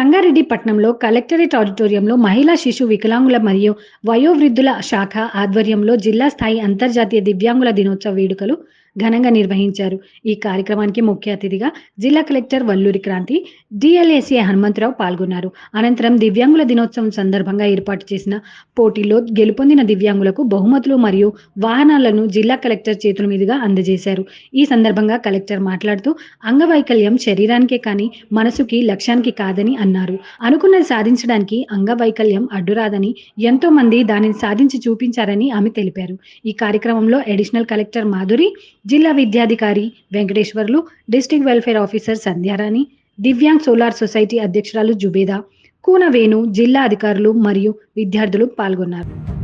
సంగారెడ్డిపట్నంలో collectorate ఆడిటోరియంలో మహిళా శిశు వికలాంగుల మరియు వయోవృద్ధుల శాఖ ఆధ్వర్యంలో జిల్లా స్థాయి అంతర్జాతీయ దివ్యాంగుల దినోత్సవ వేడుకలు ఘనంగా నిర్వహించారు. ఈ కార్యక్రమానికి ముఖ్య అతిథిగా జిల్లా కలెక్టర్ వల్లూరి క్రాంతి డిఎల్ఏసీఐ హనుమంతరావు పాల్గొన్నారు. అనంతరం దివ్యాంగుల దినోత్సవం సందర్భంగా ఏర్పాటు చేసిన పోటీలో గెలుపొందిన దివ్యాంగులకు బహుమతులు మరియు వాహనాలను జిల్లా కలెక్టర్ చేతుల మీదుగా అందజేశారు. ఈ సందర్భంగా కలెక్టర్ మాట్లాడుతూ అంగవైకల్యం శరీరానికే కానీ మనసుకి లక్ష్యానికి కాదని అన్నారు. అనుకున్నది సాధించడానికి అంగవైకల్యం అడ్డురాదని ఎంతో మంది దానిని సాధించి చూపించారని ఆమె తెలిపారు. ఈ కార్యక్రమంలో అడిషనల్ కలెక్టర్ మాధురి జిల్లా విద్యాధికారి Venkateswarlu district welfare officer Sandhyarani Divyang solar society అధ్యక్షురాలు జుబేదా కూనవేణు జిల్లా అధికారులు మరియు విద్యార్థులు పాల్గొన్నారు.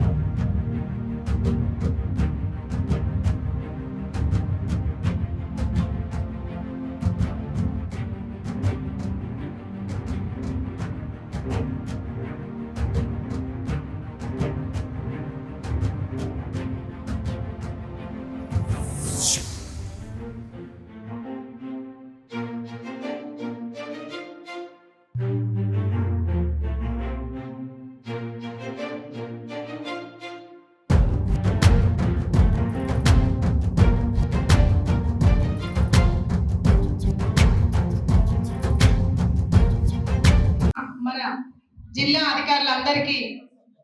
అధికారులందరికీ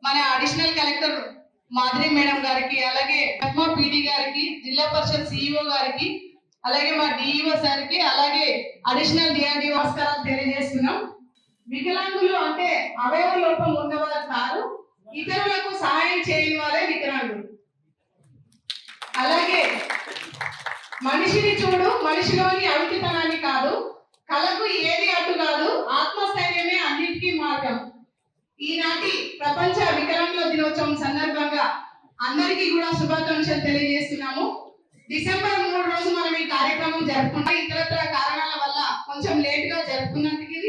మన అడిషనల్ కలెక్టర్ మాధురి మేడం గారికి అలాగే పద్మా పీడి గారికి జిల్లా పరిషత్ సిఇఓ గారికి అలాగే మా డిఈఓ సార్కి అలాగే అడిషనల్ డిఆర్డి నమస్కారాలు తెలియజేస్తున్నాం. వికలాంగులు అంటే అవయవ లోపం ఉన్నవారు కాదు ఇతరులకు సహాయం చేయని వారే వికలాంగులు. అలాగే మనిషిని చూడు మనిషిలోని అవిటితనాన్ని కాదు కళకు ఏది అడ్డు కాదు ఆత్మస్థైర్యమే అన్నిటికీ మార్గం. ఈనాటి ప్రపంచ వికలాంగుల దినోత్సవం సందర్భంగా అందరికీ కూడా శుభాకాంక్షలు తెలియజేస్తున్నాము. డిసెంబర్ మూడు రోజు మనం ఈ కార్యక్రమం జరుపుకుంటాం. ఇతరత్ర కారణాల వల్ల కొంచెం లేట్గా జరుపుకున్నప్పటికీ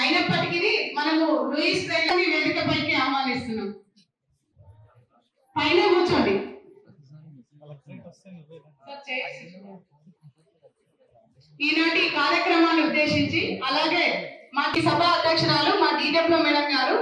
అయినప్పటికీ మనము లూయిస్ ప్రెల్ని వేదికపైకి ఆహ్వానిస్తున్నాం. పైన కూర్చోండి. ఈనాటి కార్యక్రమాన్ని ఉద్దేశించి అలాగే మా సభ అధ్యక్షురాలు మా డిడబ్ల్యూ మేడం గారు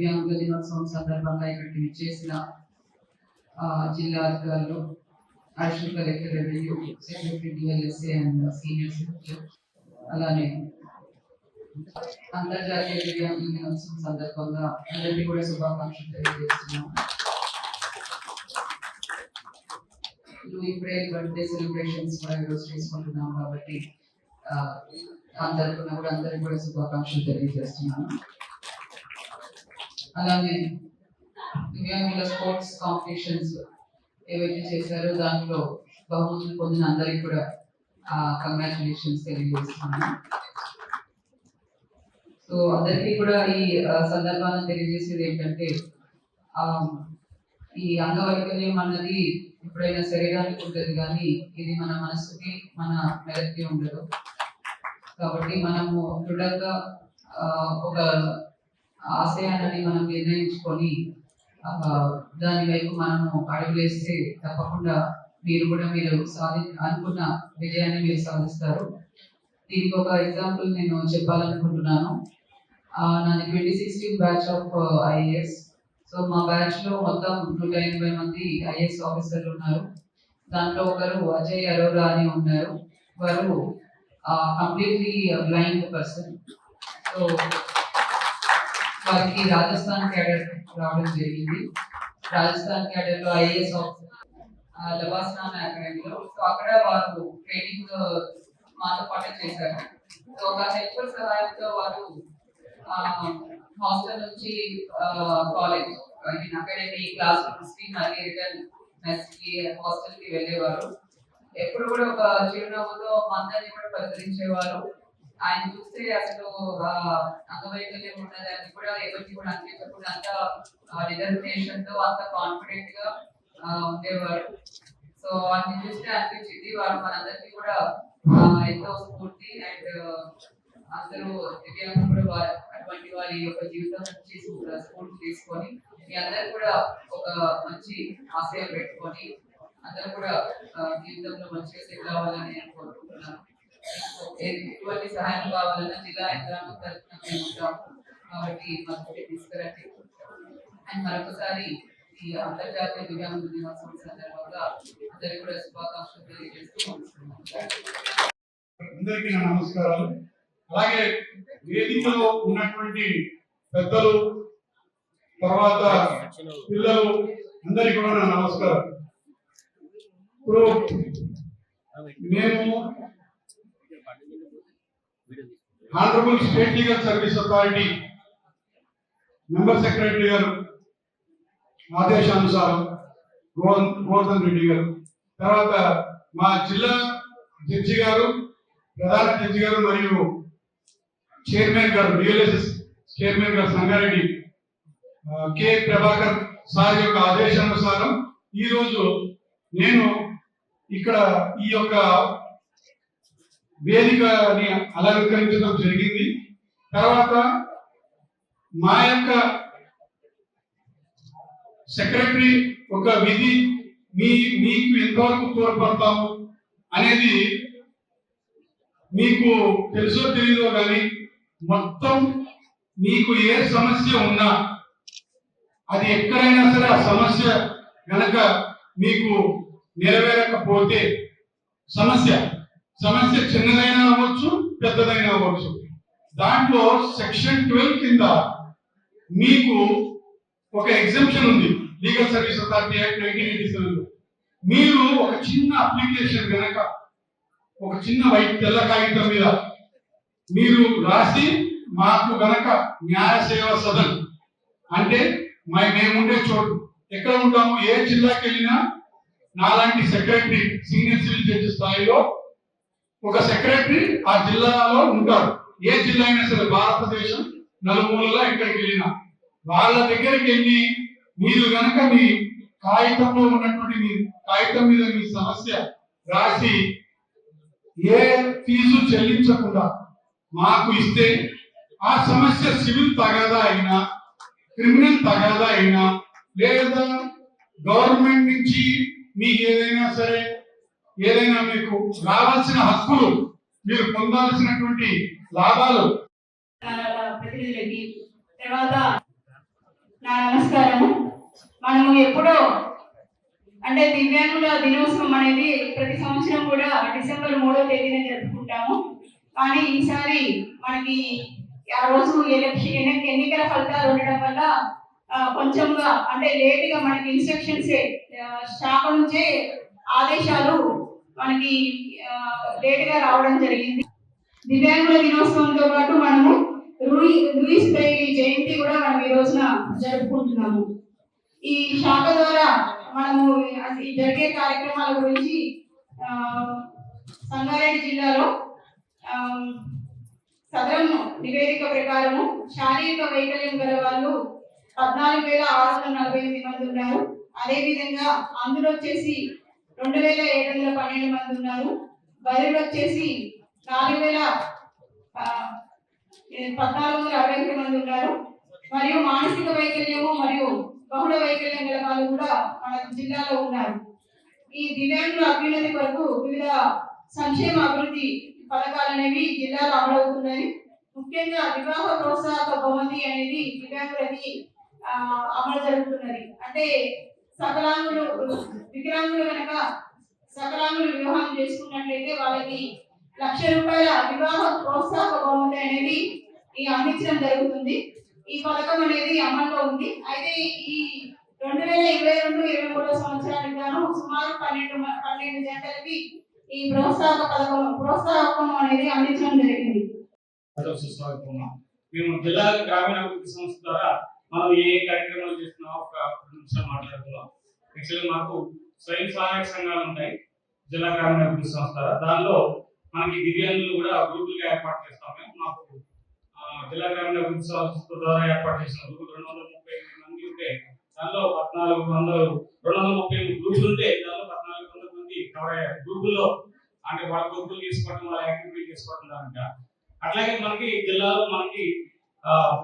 దివ్యాంగుల దినోత్సవం సందర్భంగా ఇక్కడికి విచ్చేసిన జిల్లా అధికారులు additional collector revenue secretary DLSA and senior secretary అలానే అంతర్జాతీయ దివ్యాంగుల దినోత్సవం సందర్భంగా అందరికీ కూడా శుభాకాంక్షలు తెలియజేస్తున్నాం నువ్వు ఇప్పుడే బర్త్డే సెలబ్రేషన్స్ కూడా ఈరోజు చేసుకుంటున్నాం కాబట్టి అందరికీ కూడా అందరికీ కూడా శుభాకాంక్షలు తెలియజేస్తున్నాను. అలాగే దివ్యాంగుల స్పోర్ట్స్ కాంపిటీషన్స్ ఏవైతే చేశారో దాంట్లో బహుమతులు పొందిన అందరికి కూడా కంగ్రాచులేషన్స్ తెలియజేస్తున్నాను. సో అందరికీ కూడా ఈ సందర్భాన్ని తెలియజేసేది ఏంటంటే ఈ అంగవైకల్యం అన్నది ఎప్పుడైనా శరీరానికి ఉంటుంది కానీ ఇది మన మనసుకి మన మెదడుకి ఉండదు. కాబట్టి మనము దృఢంగా ఒక ఆశయాన్ని మనం నిర్ణయించుకొని దాని వైపు మనము అడుగులేస్తే తప్పకుండా మీరు కూడా మీరు సాధి అనుకున్న విజయాన్ని మీరు సాధిస్తారు. దీనికి ఒక ఎగ్జాంపుల్ నేను చెప్పాలనుకుంటున్నాను. నాది twenty sixteen batch of IAS so మా బ్యాచ్లో మొత్తం నూట ఎనభై మంది ఐఏఎస్ ఆఫీసర్లు ఉన్నారు. దాంట్లో ఒకరు అజయ్ అరోరా అని ఉన్నారు. వారు కంప్లీట్లీ బ్లైండ్ పర్సన్ సో వారికి రాజస్థాన్ క్యాడర్ రావడం జరిగింది. రాజస్థాన్ క్యాడర్లో ఐఏఎస్ లవాస్నాన్ అకాడమీలో. సో అక్కడ వారు ట్రైనింగ్ మాతో పాటు చేశారు. సో ఒక హెల్పర్ సహాయంతో వారు హాస్టల్ నుంచి college I mean academy class రూమ్స్కి మళ్ళీ రిటర్న్ మెస్కి హాస్టల్కి వెళ్ళేవారు. ఎప్పుడు కూడా ఒక చిరునవ్వుతో మందరిని కూడా పలకరించేవారు ఆయన చూస్తే అసలు ఆ, అంగవైకల్యం ఉన్నదని కూడా ఎవరికి కూడా అనిపించకుండా అంత రిజర్వేషన్తో అంత కాన్ఫిడెంట్గా ఉండేవారు. సో వాటిని చూస్తే అనిపించింది వారు మనందరికీ కూడా ఎంతో స్ఫూర్తి అండ్ అందరూ దివ్యాంగులు కూడా వారి అటువంటి వారి యొక్క జీవితం నుంచి స్ఫూర్తి తీసుకొని మీ అందరు కూడా ఒక మంచి ఆశయం పెట్టుకొని అందరూ కూడా జీవితంలో మంచిగా సెటిల్ అవ్వాలని నేను కోరుకుంటున్నాను. ఎటువంటి సహాయం కావాలన్నా జిల్లా యంత్రాంగం తరఫున మేము ఉంటాం కాబట్టి మాకు తీసుకురండి. అండ్ మరొకసారి ఈ అంతర్జాతీయ దివ్యాంగుల దినోత్సవం సందర్భంగా అందరికీ కూడా శుభాకాంక్షలు తెలియజేస్తూ ముగిస్తున్నాను. అందరికీ నా నమస్కారాలు. అలాగే వేదికలో ఉన్నటువంటి పెద్దలు తర్వాత పిల్లలు అందరికీ కూడా నా నమస్కారం ఇప్పుడు మేము honourable state legal service authority member secretary గారు ఆదేశానుసారం గోవర్ధన్ గోవర్ధన్ రెడ్డి గారు. తర్వాత మా జిల్లా జడ్జి గారు ప్రధాన జడ్జి గారు మరియు చైర్మన్ గారు డిఎల్ఎస్ఎస్ చైర్మన్ గారు సంగారెడ్డి కె. ప్రభాకర్ సార్ యొక్క ఆదేశానుసారం ఈ రోజు నేను ఇక్కడ ఈ యొక్క వేదికని అలంకరించడం జరిగింది. తర్వాత మా యొక్క సెక్రటరీ ఒక విధి మీ మీకు ఎంతవరకు తోడ్పడతాము అనేది మీకు తెలుసో తెలీదో కానీ మొత్తం మీకు ఏ సమస్య ఉన్నా అది ఎక్కడైనా సరే ఆ సమస్య కనుక మీకు నెరవేరకపోతే సమస్య సమస్య చిన్నదైనా అవ్వచ్చు పెద్దదైనా అవ్వచ్చు. దాంట్లో సెక్షన్ ట్వెల్వ్ కింద మీకు ఒక ఎగ్జిబిషన్ ఉంది. Legal service authority act nineteen eighty seven మీరు ఒక చిన్న అప్లికేషన్ కనుక ఒక చిన్న వైట్ తెల్ల కాగితం మీద మీరు రాసి మాకు గనక న్యాయ సేవ సదన్ అంటే మా మేముండే చోటు. ఎక్కడ ఉంటాము? ఏ జిల్లాకి వెళ్ళినా నాలాంటి సెక్రటరీ సీనియర్ సివిల్ జడ్జి స్థాయిలో ఒక సెక్రటరీ ఆ జిల్లాలో ఉంటారు ఏ జిల్లా అయినా సరే భారతదేశం నలుమూలలో ఎక్కడికి వెళ్ళినా. వాళ్ళ దగ్గరికి వెళ్ళి మీరు కనుక మీ కాగితంలో ఉన్నటువంటి మీ కాగితం మీద మీ సమస్య రాసి ఏ ఫీజు చెల్లించకుండా మాకు ఇస్తే ఆ సమస్య సివిల్ తగాదా అయినా క్రిమినల్ తగాదా అయినా లేదా గవర్నమెంట్ నుంచి మీకు ఏదైనా సరే ఏదైనా మీకు రావాల్సిన హక్కులు మీరు పొందాల్సినటువంటి లాభాలు. తర్వాత నా నమస్కారము. మనము ఎప్పుడో అంటే దివ్యాంగుల దినోత్సవం అనేది ప్రతి సంవత్సరం కూడా డిసెంబర్ మూడో తేదీన జరుపుకుంటాము. కానీ ఈసారి మనకి ఆ రోజు ఎలక్షన్ ఎన్నికల ఫలితాలు ఉండడం వల్ల కొంచెంగా అంటే లేట్గా మనకి ఇన్స్ట్రక్షన్స్ శాఖ నుంచే ఆదేశాలు మనకి లేట్గా రావడం జరిగింది. దివ్యాంగుల దినోత్సవంతో పాటు మనము రూయి లూయిస్ బ్రెయిలీ జయంతి కూడా మనం ఈ రోజున జరుపుకుంటున్నాము. ఈ శాఖ ద్వారా మనము జరిగే కార్యక్రమాల గురించి సంగారెడ్డి జిల్లాలో సదరం నివేదిక ప్రకారము శారీరక వైకల్యం గల వాళ్ళు పద్నాలుగు వేల ఆరు వందల నలభై ఎనిమిది మంది ఉన్నారు. అదేవిధంగా అందులో వచ్చేసి రెండు వేల ఏడు వందల పన్నెండు మంది ఉన్నారు. బదిలో వచ్చేసి నాలుగు వేల పద్నాలుగు వందల అరవై ఒకటి మంది ఉన్నారు. మరియు మానసిక వైకల్యము మరియు బహుళ వైకల్యం గల వాళ్ళు కూడా మన జిల్లాలో ఉన్నారు. ఈ దివ్యాంగుల అభ్యున్నతి కొరకు వివిధ సంక్షేమ అభివృద్ధి పథకాలు అనేవి జిల్లాలో అమలవుతున్నాయి ముఖ్యంగా వివాహ ప్రోత్సాహక బహుమతి అనేది దివ్యాంగులకి అమలు జరుగుతున్నది. అంటే సకలాంగులు వికలాంగులు కనుక సకలాంగులు వివాహం చేసుకున్నట్లయితే వాళ్ళకి లక్ష రూపాయల వివాహ ప్రోత్సాహక బహుమతి అనేది ఈ అందించడం జరుగుతుంది. ఈ పథకం అనేది అమల్లో ఉంది. అయితే ఈ రెండు వేల ఇరవై రెండు ఇరవై మూడో సంవత్సరానికి గాను సుమారు పన్నెండు పన్నెండు జంటలకి ఈ ప్రోత్సాహక పథకం ప్రోత్సాహకం అనేది అందించడం జరిగింది. మేము జిల్లా గ్రామీణ అభివృద్ధి సంస్థ ద్వారా మనం ఏ కార్యక్రమాలు చేస్తున్నామో ఒక నిమిషం మాట్లాడుతున్నాం యాక్చువల్లీ మాకు స్వయం సహాయక సంఘాలు ఉంటాయి. జిల్లా గ్రామీణ అభివృద్ధి సంస్థ. దానిలో మనకి దివ్యాంగులు కూడా గ్రూపులుగా ఏర్పాటు చేస్తాం మేము. మాకు జిల్లా గ్రామీణ అభివృద్ధి సంస్థ ద్వారా ఏర్పాటు చేసిన గ్రూపులు రెండు వందల ముప్పై ఎనిమిది మంది ఉంటే దానిలో పద్నాలుగు వందలు రెండు వందల ముప్పై ఎనిమిది గ్రూపులు ఉంటే దానిలో పద్నాలుగు వందల మంది కవర్ అయ్యారు. గ్రూపుల్లో అంటే వాళ్ళ గ్రూపులు తీసుకోవడం వాళ్ళ యాక్టివిటీ చేసుకోవడం దానిక. అట్లాగే మనకి జిల్లాలో మనకి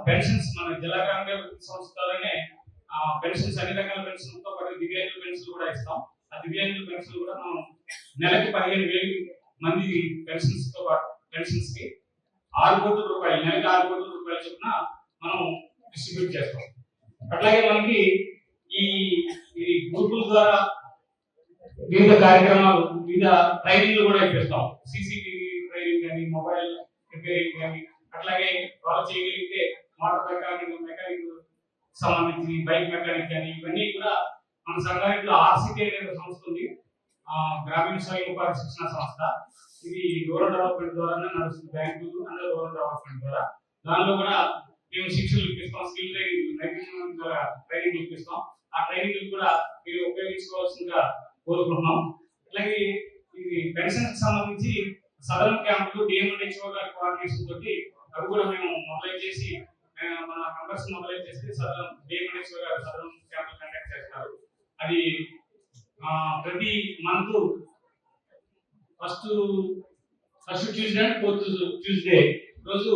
పెన్షన్స్ మన జిల్లా గ్రామీణ అభివృద్ధి పెన్షన్స్ అన్ని రకాల పెన్షన్తో పాటు దివ్యాంగుల పెన్షన్ కూడా ఇస్తాం. ఆ దివ్యాంగుల పెన్షన్ కూడా మనం నెలకి పదిహేను వేలు మంది పెన్షన్స్తో పాటు పెన్షన్స్కి ఆరు కోట్ల రూపాయలు నెలకి ఆరు కోట్ల రూపాయలు చొప్పున మనం డిస్ట్రిబ్యూట్ చేస్తాం. అట్లాగే మనకి ఈ ఈ గ్రూపుల ద్వారా వివిధ కార్యక్రమాలు వివిధ ట్రైనింగ్లు కూడా ఇప్పిస్తాం. సిసిపి ట్రైనింగ్ కానీ మొబైల్ రిపేరింగ్ కానీ అట్లాగే వాళ్ళు చేయగలిగితే మోటార్ మెకానిక్ మెకానిక్ సంబంధించి బైక్ మెకానిక్ అని ఇవన్నీ కూడా మన సంగారెడ్డిలో ఆర్సిటీ అనే సంస్థ ఉంది. గ్రామీణ స్వయం ఉపాధి శిక్షణ సంస్థ. ఇది రూరల్ డెవలప్మెంట్ ద్వారానే నడుస్తుంది. బ్యాంకు అండ్ రూరల్ డెవలప్మెంట్ ద్వారా. దానిలో కూడా మేము శిక్షణలు ఇప్పిస్తాం. స్కిల్ ట్రైనింగ్ నైపుణ్యం ద్వారా ట్రైనింగ్ ఇప్పిస్తాం. ఆ ట్రైనింగ్ కూడా మీరు ఉపయోగించుకోవాల్సిందిగా కోరుకుంటున్నాం. అట్లాగే ఇది పెన్షన్ సంబంధించి సదరన్ క్యాంపులు డిఎంఎన్హెచ్ఓ గారి కోఆర్డినేషన్ తోటి అవి కూడా మేము మొదలై చేసి మన మెంబర్స్ మొబైల్ చేసి సదరం భీమణేశ్వర గారు సదరం క్యాంపులు కండక్ట్ చేస్తారు. అది ప్రతి month first first Tuesday and fourth Tuesday. రోజు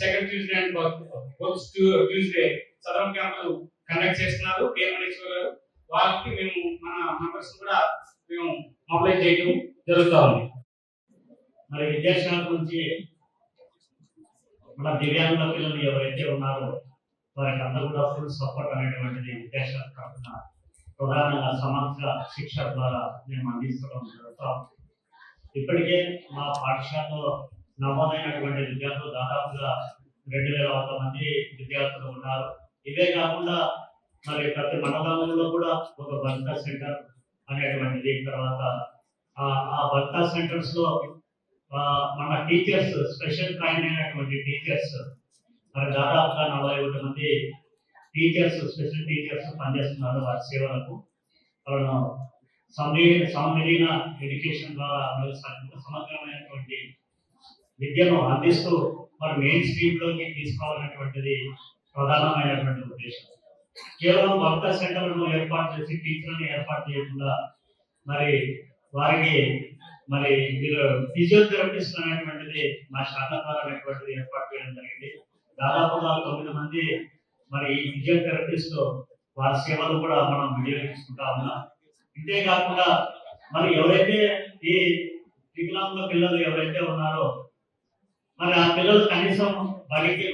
second Tuesday and fourth Tuesday Sadarem క్యాంపులు కండక్ట్ చేస్తున్నారు భీమణేశ్వర గారు. వాళ్ళకి మేము మన మెంబర్స్ కూడా మేము మొబైల్ చేయడం జరుగుతూ ఉంది. మరి విద్యాశాఖ నుంచి మన దివ్యాంగుల పిల్లలు ఎవరైతే ఉన్నారో వారికి అందరూ కూడా ఫుల్ సపోర్ట్ అనేటువంటిది ఉద్దేశాలు కాకుండా ప్రధానంగా సమగ్ర శిక్ష ద్వారా మేము అందించడం జరుగుతాం ఇప్పటికే మా పాఠశాలలో నమోదైనటువంటి విద్యార్థులు దాదాపుగా రెండు వేల వంద మంది విద్యార్థులు ఉన్నారు. ఇవే కాకుండా మరి ప్రతి మండలంలో కూడా ఒక బంకా సెంటర్ అనేటువంటిది తర్వాత ఆ ఆ సెంటర్స్లో మన టీచర్స్ స్పెషల్ ట్రైన్ అయినటువంటి టీచర్స్ మరి దాదాపుగా నలభై ఒకటి మంది టీచర్స్ స్పెషల్ టీచర్స్ పనిచేస్తున్నారు వారి సేవలకు. వాళ్ళను ఎడ్యుకేషన్ ద్వారా సమగ్రమైనటువంటి విద్యను అందిస్తూ మరి మెయిన్ స్ట్రీమ్లోకి తీసుకోవాలనేటువంటిది ప్రధానమైనటువంటి ఉద్దేశం. కేవలం భక్త సెంటర్లను ఏర్పాటు చేసి టీచర్లను ఏర్పాటు చేయకుండా మరి వారికి మరి మీరు ఫిజియోథెరపిస్ట్ అనేటువంటిది మా శాఖ ద్వారా అనేటువంటిది ఏర్పాటు చేయడం జరిగింది. దాదాపుగా తొమ్మిది మంది మరి ఈ ఫిజియోథెరపిస్ట్ వారి సేవలు కూడా మనం వినియోగించుకుంటా ఉన్నాం. ఇంతే కాకుండా మరి ఎవరైతే ఈ వికలాంగ పిల్లలు ఎవరైతే ఉన్నారో మరి ఆ పిల్లలు కనీసం బడికి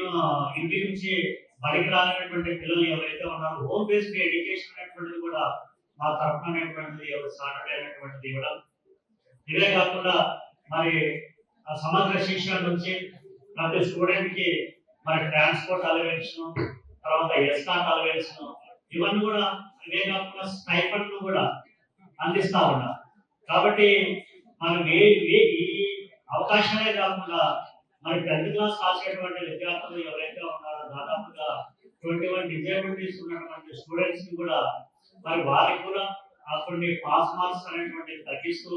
ఇంటి నుంచి బడికి రానటువంటి పిల్లలు ఎవరైతే ఉన్నారో హోమ్ బేస్డ్ ఎడ్యుకేషన్ అనేటువంటిది కూడా మా తరఫున అనేటువంటిది సాటర్డే అనేటువంటిది ఇవ్వడం ఇవే కాకుండా మరి ఆ సమగ్ర శిక్షణ నుంచి ప్రతి స్టూడెంట్కి మరి ట్రాన్స్పోర్ట్ అలవెన్స్ తర్వాత ఎస్కాట్ అలవెన్స్ ఇవన్నీ కూడా ఇవే కాకుండా స్టైఫండ్ కూడా అందిస్తా ఉన్నా కాబట్టి మనం ఏ ఈ అవకాశాలే కాకుండా మరి టెన్త్ క్లాస్ రాసేటువంటి విద్యార్థులు ఎవరైతే ఉన్నారో దాదాపుగా ట్వంటీ వన్ డిజేబిలిటీస్ ఉన్నటువంటి స్టూడెంట్స్ని కూడా మరి వారికి కూడా ఆ కొన్ని పాస్ మార్క్స్ అనేటువంటి తగ్గిస్తూ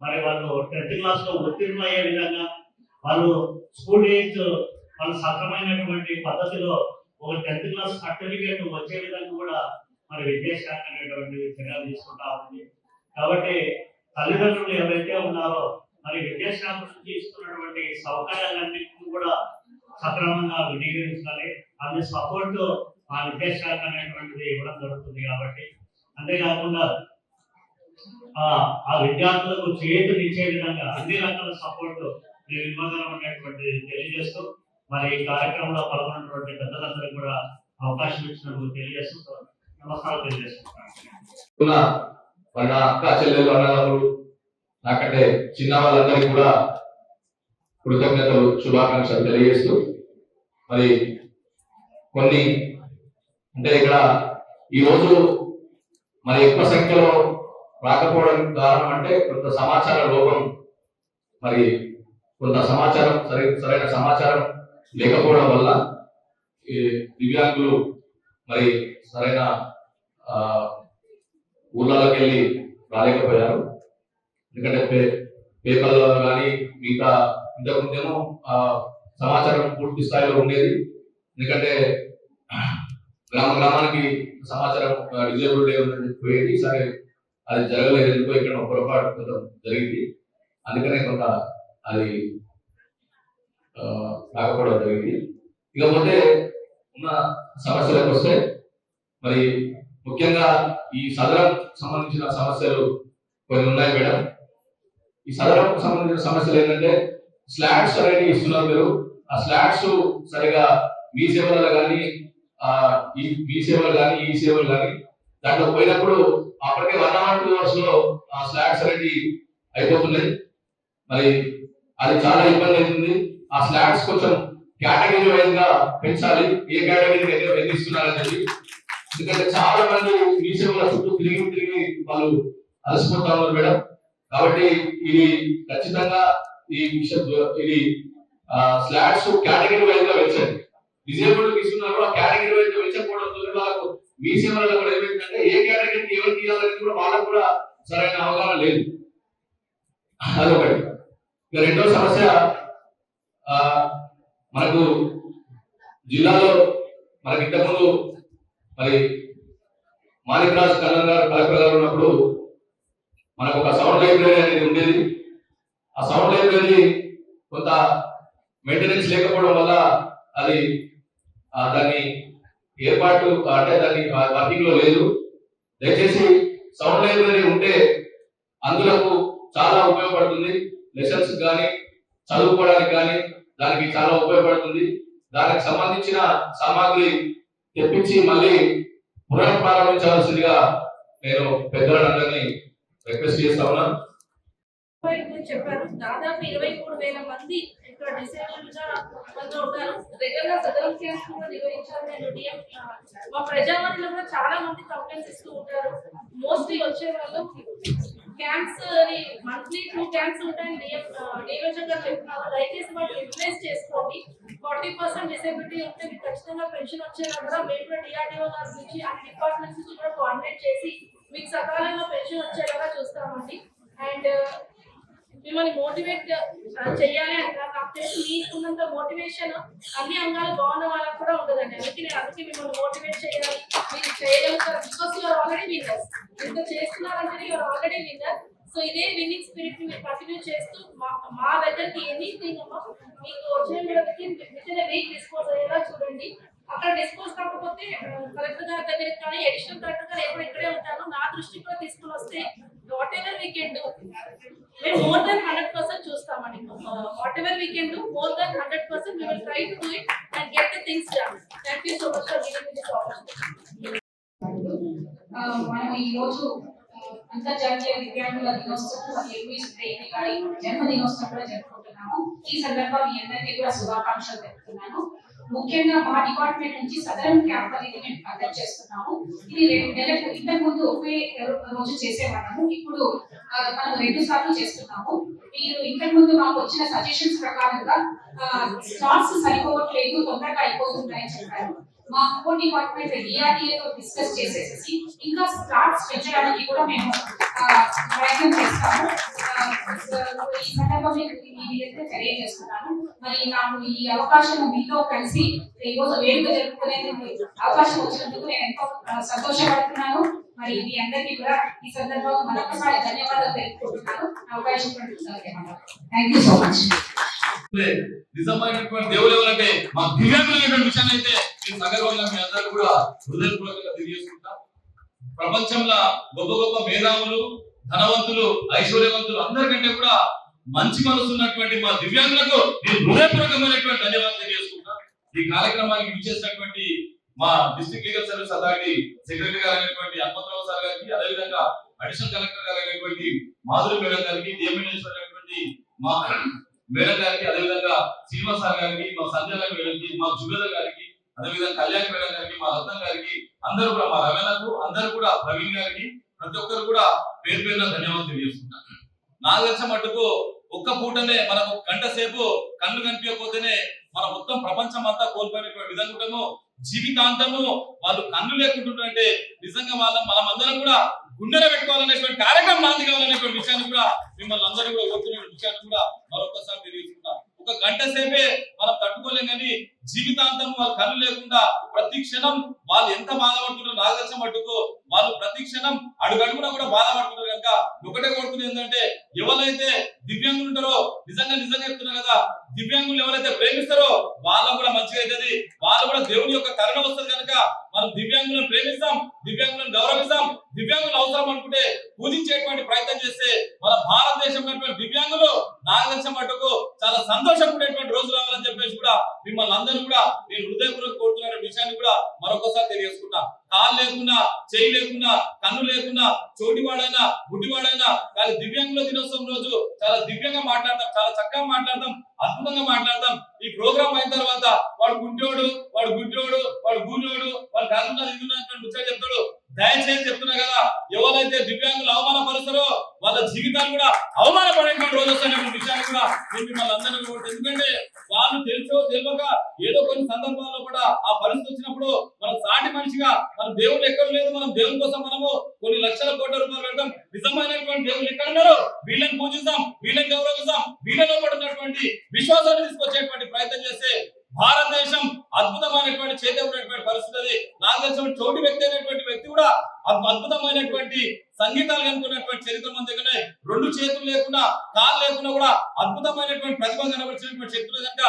మరి వాళ్ళు టెన్త్ క్లాస్లో ఉత్తీర్ణం అయ్యే విధంగా వాళ్ళు స్కూల్ ఏజ్ వాళ్ళు సక్రమైనటువంటి పద్ధతిలో ఒక టెన్త్ క్లాస్ సర్టిఫికేట్ వచ్చే విధంగా కూడా మరి విద్యాశాఖ అనేటువంటిది చర్యలు తీసుకుంటా ఉంది. కాబట్టి తల్లిదండ్రులు ఎవరైతే ఉన్నారో మరి విద్యాశాఖ నుంచి ఇస్తున్నటువంటి సౌకర్యాలన్నింటినీ కూడా సక్రమంగా వినియోగించాలి. అన్ని సపోర్ట్ ఆ విద్యాశాఖ అనేటువంటిది ఇవ్వడం జరుగుతుంది కాబట్టి. అంతేకాకుండా ఆ విద్యార్థులకు చేతునిచ్చే విధంగా అన్ని రకాల సపోర్ట్ మేము ఇవ్వగలమనేటువంటి తెలియజేస్తూ మరి ఈ కార్యక్రమంలో పాల్గొన్నటువంటి పెద్దలందరికీ కూడా అవకాశం ఇచ్చినందుకు తెలియజేస్తూ నమస్కారం తెలియజేస్తున్నాను మన అక్క చెల్లెలు అన్నదమ్ములు నాకంటే చిన్న వాళ్ళందరికీ కూడా కృతజ్ఞతలు శుభాకాంక్షలు తెలియజేస్తూ మరి కొన్ని అంటే ఇక్కడ ఈ రోజు మరి ఎక్కువ సంఖ్యలో రాకపోవడం కారణం అంటే కొంత సమాచార లోపం. మరి కొంత సమాచారం సరి సరైన సమాచారం లేకపోవడం వల్ల ఈ దివ్యాంగులు మరి సరైన ఊళ్ళలోకి వెళ్ళి రాలేకపోయారు. ఎందుకంటే పే- పేపర్లో కానీ మిగతా ఇంతకుముందేమో సమాచారం పూర్తి స్థాయిలో ఉండేది. ఎందుకంటే గ్రామ గ్రామానికి సమాచారం డిజేబుల్ డే ఉందని చెప్పి సరే అది జరగలేదు ఎందుకో ఇక్కడ పొరపాటు కొంత జరిగింది. అందుకనే కొంత అది రాకపోవడం జరిగింది. ఇకపోతే ఉన్న సమస్యలకు వస్తే మరి ముఖ్యంగా ఈ సదరం సంబంధించిన సమస్యలు కొన్ని ఉన్నాయి మేడం. ఈ సదరం సంబంధించిన సమస్యలు ఏంటంటే స్లాట్స్ అనేవి ఇస్తున్నారు మీరు. ఆ స్లాట్స్ సరిగా మీ సేవలు కానీ ఈ మీ సేవలు కానీ ఈ సేవలు కానీ దాంట్లో పోయినప్పుడు అప్పటికే వన్ అవర్ టూ అవర్స్లో ఆ స్లాట్స్ అనేది అయిపోతున్నాయి. మరి అది చాలా ఇబ్బంది అవుతుంది. ఆ స్లాట్స్ కొంచెం కేటగిరీ వైజ్గా పెంచాలి. ఏ కేటగిరీ ఎన్ని ఎన్ని చెప్పి ఎందుకంటే చాలా మంది మీ చుట్టూ తిరిగి తిరిగి వాళ్ళు అలసిపోతా ఉన్నారు మేడం. కాబట్టి ఇది ఖచ్చితంగా ఈ విషయం ఇది స్లాట్స్ కేటగిరీ వైజ్గా పెంచండి. డిజేబుల్ తీసుకున్నారు ఆ కేటగిరీ వైజ్గా వాళ్ళకు మీ సేవలలో కూడా ఏమైందంటే ఏ కేటగిరీకి ఎవరికి ఇవ్వాలని కూడా వాళ్ళకు కూడా సరైన అవగాహన లేదు. అదొకటి. ఇక రెండో సమస్య మనకు జిల్లాలో మనకి ఇంతకుముందు మరి మాణిక్రాజ్ కన్నన్ గారు కలెక్టర్ గారు ఉన్నప్పుడు మనకు ఒక సౌండ్ లైబ్రరీ అనేది ఉండేది. ఆ సౌండ్ లైబ్రరీ కొంత మెయింటెనెన్స్ లేకపోవడం వల్ల అది దాన్ని ఏర్పాటు అంటే దాన్ని వర్కింగ్లో లేదు. దయచేసి సౌండ్ లైబ్రరీ ఉంటే అందులకు చాలా ఉపయోగపడుతుంది. లెసన్స్ కానీ చదువుకోవడానికి కానీ దానికి చాలా ఉపయోగపడుతుంది. దానికి సంబంధించిన సామాగ్రి తెప్పించి మళ్ళీ పునఃప్రారంభించాల్సిందిగా నేను పెద్దలందరినీ రిక్వెస్ట్ చేస్తా ఉన్నాను చెప్పారు. దాదాపు ఇరవై మూడు వేల మంది ఇక్కడ డిసేబుల్ మంది ఉంటారు రెగ్యులర్ సదరం కూడా నిర్వహించారు. నేను డిఎం మా ప్రజావాణిలో కూడా చాలా మంది కంప్లైంట్స్ ఇస్తూ ఉంటారు. మోస్ట్లీ వచ్చే వాళ్ళు క్యాంప్స్ మంత్లీ టూ క్యాంప్స్ ఉంటాయని డిఎం డివిజన్ గారు చెప్తున్నారు దయచేసి వాళ్ళు యూటిలైజ్ చేసుకోండి. ఫార్టీ పర్సెంట్ డిసేబిలిటీ ఉంటే మీకు ఖచ్చితంగా పెన్షన్ వచ్చేలా కూడా మేము కూడా డిఆర్డిఓ గారి నుంచి అన్ని డిపార్ట్మెంట్స్ నుంచి కూడా కోఆర్డినేట్ చేసి మీకు సకాలంలో పెన్షన్ వచ్చేలాగా చూస్తాం. మిమ్మల్ని మోటివేట్ చేయాలి అంటారు నాకు మీకున్నంత మోటివేషన్ అన్ని అంగాలు బాగున్న వాళ్ళకి కూడా ఉండదండి అందుకే నేను అందుకే మిమ్మల్ని మోటివేట్ చేయాలి. మీరు చేయగలుగుతారు. బికాస్ యూఆర్ ఆల్రెడీ విన్నర్ ఇంత చేస్తున్నారంటే you are already winner so ఇదే విన్నింగ్ స్పిరిట్ని మీరు కంటిన్యూ చేస్తూ మా మా దగ్గరికి ఎనీథింగ్ అమ్మా మీకు వచ్చిన మీదకి విత్ ఇన్ వీక్ డిస్పోజ్ అయ్యేలా చూడండి. అక్కడ డిస్పోజ్ కాకపోతే కలెక్టర్ గారి దగ్గరికి కానీ అడిషనల్ కలెక్టర్ గారు ఎప్పుడు ఇక్కడే ఉంటాను నా దృష్టికి కూడా తీసుకుని వస్తే వాట్ ఎవర్ వీకెండ్ మేము మోర్ దాన్ హండ్రెడ్ పర్సెంట్ చూస్తామండి. Whatever weekend more than hundred percent we will try to do it and get the things done thank you so much for giving this opportunity మనం ఈ రోజు అంతర్జాతీయ దివ్యాంగుల దినోత్సవం మరియు training Braille గారి జన్మ కూడా జరుపుకుంటున్నాము. ఈ సందర్భంగా మీ అందరికీ కూడా శుభాకాంక్షలు తెలుపుతున్నాను. ముఖ్యంగా మా డిపార్ట్మెంట్ నుంచి సదరన్ క్యాంప్ అనేది మేము కండక్ట్ చేస్తున్నాము. ఇది రెండు నెలలకు ఇంతకు ముందు ఒకే రోజు చేసేవాళ్ళము. ఇప్పుడు మనం రెండు సార్లు చేస్తున్నాము. మీరు ఇంతకు ముందు మాకు వచ్చిన సజెషన్స్ ప్రకారంగా స్టార్ట్స్ సరిపోవట్లేదు తొందరగా అయిపోతున్నాయని చెప్పారు. మా కో డిపార్ట్మెంట్ డిఆర్డిఏ డిస్కస్ చేసేసి ఇంకా స్టార్ట్స్ పెంచడానికి కూడా మేము ప్రయత్నం చేస్తాము. ఈ సందర్భంగా ఈ తెలియజేస్తున్నాను. మరి నాకు ఈ అవకాశం మీతో కలిసి ఈ రోజు వేడుక జరుపుకునేందుకు అవకాశం వచ్చినందుకు నేను ఎంతో సంతోషపడుతున్నాను. మరి మీ అందరికీ కూడా ఈ సందర్భంలో మరొకసారి ధన్యవాదాలు తెలుపుకుంటున్నాను. అవకాశం థ్యాంక్ యూ సో మచ్ నిజమైనటువంటి దేవుడు ఎవరంటే మా దివ్యాంగులైనటువంటి విషయాన్ని అయితే ఈ సంఘంలో మీ అందరూ కూడా హృదయపూర్వకంగా తెలియజేసుకుంటాం. ప్రపంచంలో గొప్ప గొప్ప మేధావులు ధనవంతులు ఐశ్వర్యవంతులు అందరికంటే కూడా మంచి మనసు ఉన్నటువంటి మా దివ్యాంగులకు నేను హృదయపూర్వకమైనటువంటి ధన్యవాదాలు తెలియజేసుకుంటాం. ఈ కార్యక్రమానికి విచ్చేసినటువంటి మా district legal service authority secretary గారు అయినటువంటి హనుమంతరావు సార్ గారికి అదేవిధంగా అడిషనల్ కలెక్టర్ గారు అయినటువంటి మాధురి మేడం గారికి డిఎంఎన్ఎస్ అయినటువంటి మా మేడం గారికి అదేవిధంగా శ్రీనివాస్ సార్ గారికి మా సంజయ్ గారి మేడంకి మా జుగేదర్ గారికి అదేవిధంగా కళ్యాణ్ మేడం గారికి మా రత్నం గారికి అందరూ కూడా మా రమేణకు అందరూ కూడా ప్రవీణ్ గారికి ప్రతి ఒక్కరు కూడా పేరు పేరున ధన్యవాదాలు తెలియజేస్తున్నాను. నాకు తెలిసిన మట్టుకు ఒక్క పూటనే మనకు గంట సేపు కళ్ళు కనిపించకపోతేనే మన మొత్తం ప్రపంచం అంతా కోల్పోయినటువంటి విధంగా ఉంటాము జీవితాంతము వాళ్ళు కన్ను లేకుంటుంటే నిజంగా వాళ్ళ మనం అందరం కూడా గుండెలో పెట్టుకోవాలనేటువంటి కార్యక్రమం నాంది కావాలనేటువంటి విషయాన్ని కూడా మిమ్మల్ని అందరూ కూడా కోరుకునే విషయాన్ని కూడా మరొకసారి తెలియజేస్తున్నా ఒక గంట సేపే మనం తట్టుకోలేం కానీ జీవితాంతం వాళ్ళ కళ్ళు లేకుండా ప్రతి క్షణం వాళ్ళు ఎంత బాధపడుతున్నారో నాకు తెలిసిన మట్టుకు వాళ్ళు ప్రతి క్షణం అడుగడుగునా కూడా బాధపడుతున్నారు కనుక ఒకటే కోరుకునేది ఏంటంటే ఎవరైతే దివ్యాంగులు ఉంటారో నిజంగా నిజంగా చెప్తున్నారు కదా దివ్యాంగులు ఎవరైతే ప్రేమిస్తారో వాళ్ళ కూడా మంచిగా అవుతుంది. వాళ్ళు కూడా దేవుని యొక్క కరుణ వస్తుంది కనుక మనం దివ్యాంగులను ప్రేమిస్తాం దివ్యాంగులను గౌరవిస్తాం దివ్యాంగులు అవసరం అనుకుంటే పూజించేటువంటి ప్రయత్నం చేస్తే మన భారతదేశంలో దివ్యాంగులు నాకు తెలిసిన మట్టుకు చాలా సంతోషపడేటువంటి రోజు రావాలని చెప్పేసి కూడా మిమ్మల్ని అందరూ కూడా నేను హృదయపూర్వక కోరుతున్న విషయాన్ని కూడా మరొకసారి తెలియజేసుకున్నా కాలు లేకున్నా చేయి లేకున్నా కన్ను లేకున్నా చోటివాడైనా గుడ్డివాడైనా కానీ దివ్యాంగుల దినోత్సవం రోజు చాలా దివ్యంగా మాట్లాడతాం చాలా చక్కగా మాట్లాడతాం అద్భుతంగా మాట్లాడతాం. ఈ ప్రోగ్రామ్ అయిన తర్వాత వాడు గుడ్డోడు వాడు గుడ్డోడు వాడు గూనోడు వాడు కాకుండా ముచ్చట చెప్తాడు. దయచేసి చెప్తున్నా కదా ఎవరైతే దివ్యాంగులు అవమానపరుస్తారో వాళ్ళ జీవితాలు కూడా అవమానపడేటువంటి రోజు వస్తున్నటువంటి విషయాన్ని కూడా నేను మిమ్మల్ని అందరినీ ఎందుకంటే వాళ్ళు తెలుసో తెలియక ఏదో కొన్ని సందర్భాల్లో కూడా ఆ పరిస్థితి వచ్చినప్పుడు మనం సాటి మనిషిగా దేవుడు ఎక్కడ లేదు మనం దేవుని కోసం మనము కొన్ని లక్షల కోట్ల రూపాయలు పెడతాం నిజమైనటువంటి దేవుళ్ళు ఎక్కడ ఉన్నారో? వీళ్ళని పూజిస్తాం వీళ్ళని గౌరవిస్తాం వీళ్ళలో పడుతున్నటువంటి విశ్వాసాన్ని తీసుకొచ్చేటువంటి ప్రయత్నం చేస్తే భారతదేశం అద్భుతమైనటువంటి చేతమైనటువంటి పరిస్థితి అది. నాకు తెలిసిన చోటి వ్యక్తి అనేటువంటి వ్యక్తి కూడా అద్భుతమైనటువంటి సంగీతాలు కనుకున్నటువంటి చరిత్ర మన దగ్గరనే. రెండు చేతులు లేకుండా కాలు లేకుండా కూడా అద్భుతమైనటువంటి ప్రతిభ కనబరిచినటువంటి శక్తులు కనుక